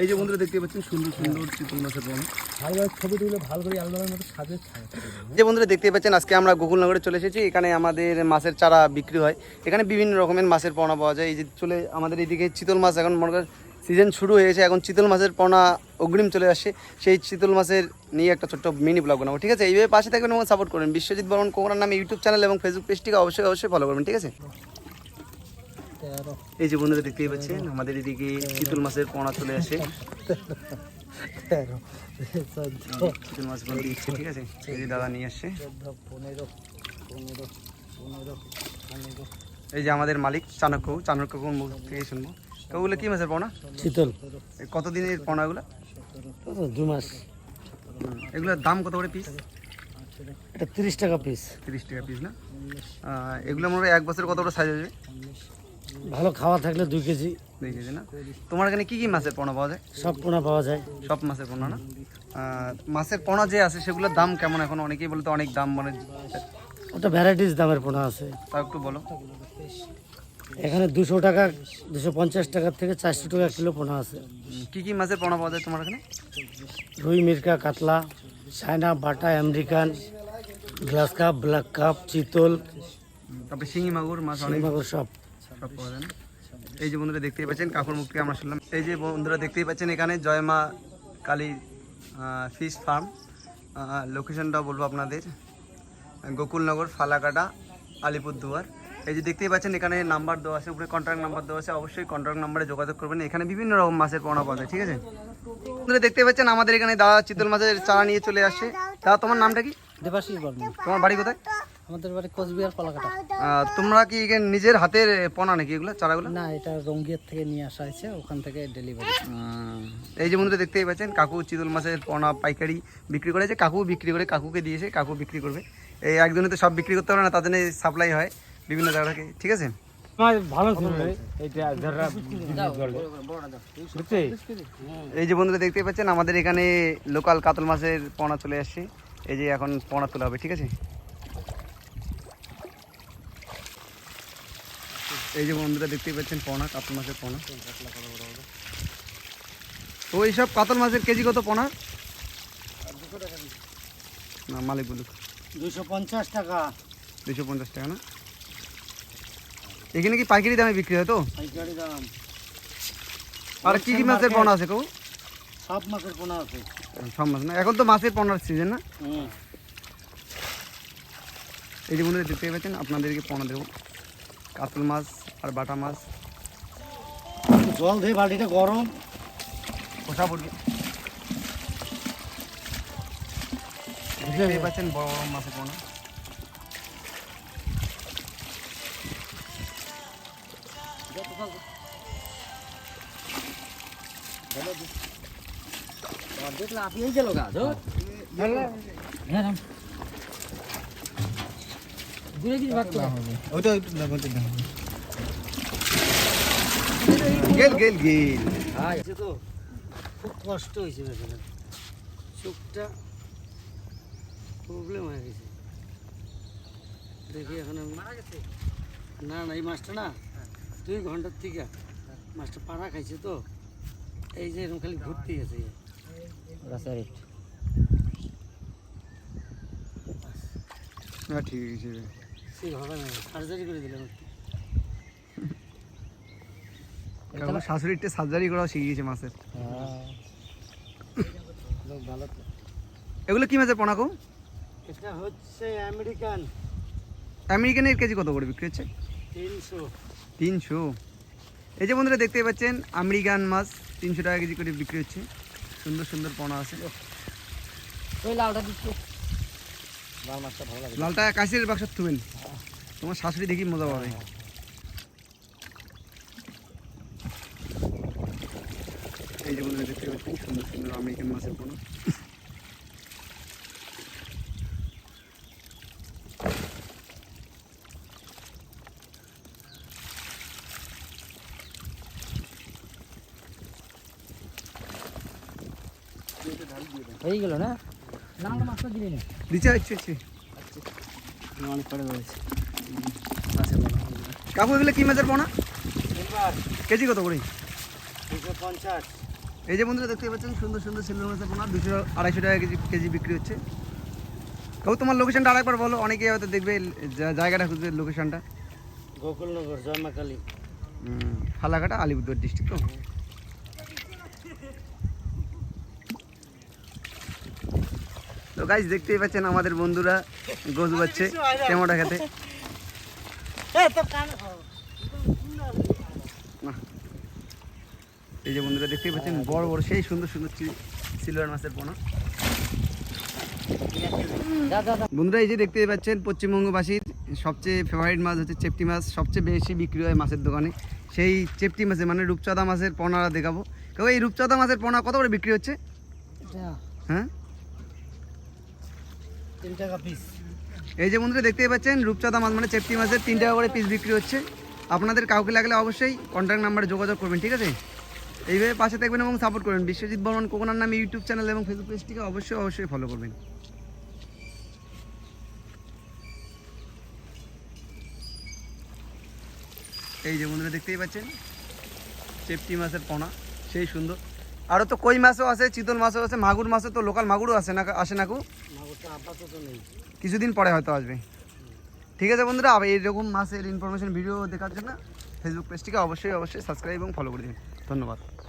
এই যে বন্ধুরা দেখতে পাচ্ছেন সুন্দর সুন্দর চিতল মাছের পোনা ভালোভাবে ছবি তুলে ভালো করে অ্যালবামের মতো সাজে ছায়া যে বন্ধুরা দেখতে পাচ্ছেন আজকে আমরা গোকুলনগরে চলে এসেছি। এখানে আমাদের মাছের চারা বিক্রি হয়। এখানে বিভিন্ন রকমের মাছের পোনা পাওয়া যায়। এই যে চলে আমাদের এদিকে চিতল মাছ এখন মনে করেন সিজন শুরু হয়ে গেছে। এখন চিতল মাছের পোনা অগ্রিম চলে আসছে। সেই চিতল মাছের নিয়ে একটা ছোট্ট মিনি ব্লগ বানাবো ঠিক আছে? এইভাবে পাশে থাকবেন এবং সাপোর্ট করবেন। বিশ্বজিৎ বর্মন কোমরার নামে ইউটিউব চ্যানেল এবং ফেসবুক পেজটিকে অবশ্যই অবশ্যই ফলো করবেন ঠিক আছে? এই যে বন্ধুরা দেখতেই পাচ্ছেন আমাদের এদিকে চিতল মাছের পোনা চলে আসে। চিতল মাছ বলতে ইচ্ছে ঠিক আছে? এই দাদা নিয়ে আসছে। এই যে আমাদের মালিক চাণক্য। চাণক্যকুর মুখ থেকে শুনব? ওগুলো কি মাছের পোনা শীতল। এই কতদিনের পোনাগুলো দু মাস। এগুলোর দাম কত করে পিস এটা তিরিশ টাকা পিস তিরিশ টাকা পিস না? এগুলো মনে হয় এক বছর কত করে সাইজ আসবে? ভালো খাওয়া থাকলে দুই কেজি। দুই কেজি না? তোমার এখানে কি কি মাছের পোনা পাওয়া যায়? সব পোনা পাওয়া যায়। সব মাছের পোনা না? মাছের পোনা যে আছে সেগুলোর দাম কেমন এখন? অনেকেই বলে তো অনেক দাম মানে ওটা ভ্যারাইটিস দামের পোনা আছে। তা একটু বলো। এখানে দুশো টাকা দুশো পঞ্চাশ টাকার থেকে চারশো টাকা কিলো পোনা আছে। কি কি মাছের পোনা পাওয়া যায় তোমার এখানে? রুই মিরকা কাতলা চায়না বাটা American glass carp black carp চিতল। তারপরে শিঙি মাগুর মাছ অনেক। মাগুর সব। সব পাওয়া যায় না। এই যে বন্ধুরা দেখতেই পাচ্ছেন কাকুর মুখ থেকে আমরা শুনলাম। এই যে বন্ধুরা দেখতেই পাচ্ছেন এখানে জয়মা কালী ফিশ ফার্ম লোকেশনটা বলব আপনাদের। গোকুলনগর ফালাকাটা আলিপুরদুয়ার। এই যে দেখতেই পাচ্ছেন এখানে নাম্বার দেওয়া আছে উপরে কন্ট্যাক্ট নাম্বার দেওয়া আছে। অবশ্যই কন্ট্যাক্ট নাম্বারে যোগাযোগ করবেন। এখানে বিভিন্ন রকম মাছের পোনা পাওয়া যায় ঠিক আছে? বন্ধুরা দেখতে পাচ্ছেন আমাদের এখানে দাদা চিতল মাছের চারা নিয়ে চলে আসছে। দাদা তোমার নামটা কি? দেবাশিস বর্মন। তোমার বাড়ি কোথায়? আমাদের বাড়ি কোচবিহার কলাকাটা। তোমরা কি এখানে নিজের হাতের পোনা নাকি এগুলো চারাগুলো? না এটা রঙ্গিয়ার থেকে নিয়ে আসা হয়েছে ওখান থেকে ডেলিভারি এই যে বন্ধুরা দেখতেই পাচ্ছেন কাকু চিতল মাছের পোনা পাইকারি বিক্রি করেছে কাকু বিক্রি করে কাকুকে দিয়েছে কাকু বিক্রি করবে। এই একজনে তো সব বিক্রি করতে পারে না তার জন্য সাপ্লাই হয় বিভিন্ন জায়গা থেকে ঠিক আছে? ভালো ছিল এটা যারা বুঝছে এই যে বন্ধুরা দেখতেই পাচ্ছেন আমাদের এখানে লোকাল কাতল মাছের পোনা চলে আসছে। এই যে এখন পোনা তোলা হবে ঠিক আছে? এই যে বন্ধুরা দেখতেই পাচ্ছেন পোনা কাতল মাছের পোনা তো এইসব কাতল মাছের কেজি কত পোনা না মালিক বলুক। দুশো পঞ্চাশ টাকা। দুশো পঞ্চাশ টাকা না? এখানে কি পাইকারি দামে বিক্রি হয় তো? পাইকারি দাম। আর কি কি মাছের পোনা আছে কেউ সব মাছের পোনা আছে। সব মাছ না? এখন তো মাছের পোনার সিজন না? এই যে বন্ধুরা দেখতে পাচ্ছেন আপনাদেরকে পোনা দেবো। কাতল মাছ আর বাটা মাছ। জল দিয়ে বাটিটা গরম। খোসা পড়বে পাচ্ছেন বড় বড় মাছের পোনা। দেখলে আপনি এই গেল গাছ দূরে কিছু ভাগ করা। হবে ওইটা গেল গেল গেল। হয়েছে তো খুব কষ্ট হয়েছে বেচারা চোখটা প্রবলেম হয়ে গেছে। দেখি এখন আমি না না এই মাছটা না দুই ঘণ্টার থেকে মাছটা পাড়া খাইছে তো। এই যে এরকম খালি ঘুরতে গেছে না ঠিক আছে। সে হবে না। সার্জারি করে দিলাম কাকু শাশুড়িটা সার্জারি করাও শিখে গেছে মাছের ভালো তো। এগুলো কি মাছের এটা হচ্ছে আমেরিকান। আমেরিকানের কেজি কত করে বিক্রি হচ্ছে? তিনশো। তিনশো। এই যে বন্ধুরা দেখতেই পাচ্ছেন আমেরিকান মাছ তিনশো টাকা কেজি করে বিক্রি হচ্ছে। সুন্দর সুন্দর পোনা আছে। ওই লাউটা দিচ্ছ। লাল মাছটা ভালো লাগে। লালটা কাশির বাক্স থুবেন। তোমার শাশুড়ি দেখি মজা পাবে। এই যে বন্ধুরা দেখতে পাচ্ছেন সুন্দর সুন্দর আমেরিকান মাছের পোনা। হয়ে গেল না? লাউটা মাছটা দিলে না। দিচ্ছে হচ্ছে হচ্ছে অনেক পরে রয়েছে কাকু এগুলো কি মাছের পোনা? কেজি কত করে? দুশো পঞ্চাশ এই যে বন্ধুরা দেখতে পাচ্ছেন সুন্দর সুন্দর সিলভার মাছের পোনা দুশো আড়াইশো টাকা কেজি কেজি বিক্রি হচ্ছে। কাকু তোমার লোকেশনটা আরেকবার বলো অনেকে হয়তো দেখবে জায়গাটা খুঁজবে লোকেশনটা গোকুলনগর জয়মাকালী। ফালাকাটা আলিপুরদুয়ার ডিস্ট্রিক্ট তো? তো গাইজ দেখতেই পাচ্ছেন আমাদের বন্ধুরা গোস বাচ্ছে কেমনটা খেতে। এই যে বন্ধুরা দেখতেই পাচ্ছেন বড় বড় সেই সুন্দর সুন্দর সিলভার মাছের পোনা। বন্ধুরা এই যে দেখতেই পাচ্ছেন পশ্চিমবঙ্গবাসীর সবচেয়ে ফেভারিট মাছ হচ্ছে চেপটি মাছ। সবচেয়ে বেশি বিক্রি হয় মাছের দোকানে। সেই চেপটি মাছের মানে রূপচাঁদা মাছের পোনারা দেখাবো। কেউ এই রূপচাঁদা মাছের পোনা কত করে বিক্রি হচ্ছে? হ্যাঁ? তিন টাকা পিস এই যে বন্ধুরা দেখতেই পাচ্ছেন, রূপচাঁদা মাছ মানে চেপটি মাছের তিন টাকা করে পিস বিক্রি হচ্ছে। আপনাদের কাউকে লাগলে অবশ্যই কন্ট্যাক্ট নাম্বারে যোগাযোগ করবেন, ঠিক আছে? এইভাবে পাশে থাকবেন এবং সাপোর্ট করবেন। বিশ্বজিৎ বর্মন কোকোনার নামে ইউটিউব চ্যানেল এবং ফেসবুক পেজটিকে অবশ্যই অবশ্যই ফলো করবেন। এই যে বন্ধুরা দেখতেই পাচ্ছেন, চেপটি মাছের পোনা, সেই সুন্দর। আরও তো কই মাছও আছে চিতল মাছও আছে মাগুর মাছও তো লোকাল মাগুরও আসে না আসে না কু? কিছুদিন পরে হয়তো আসবে। ঠিক আছে বন্ধুরা আবার এইরকম মাছের ইনফরমেশন ভিডিও দেখার জন্য ফেসবুক পেজটিকে অবশ্যই অবশ্যই সাবস্ক্রাইব এবং ফলো করে দিন। ধন্যবাদ।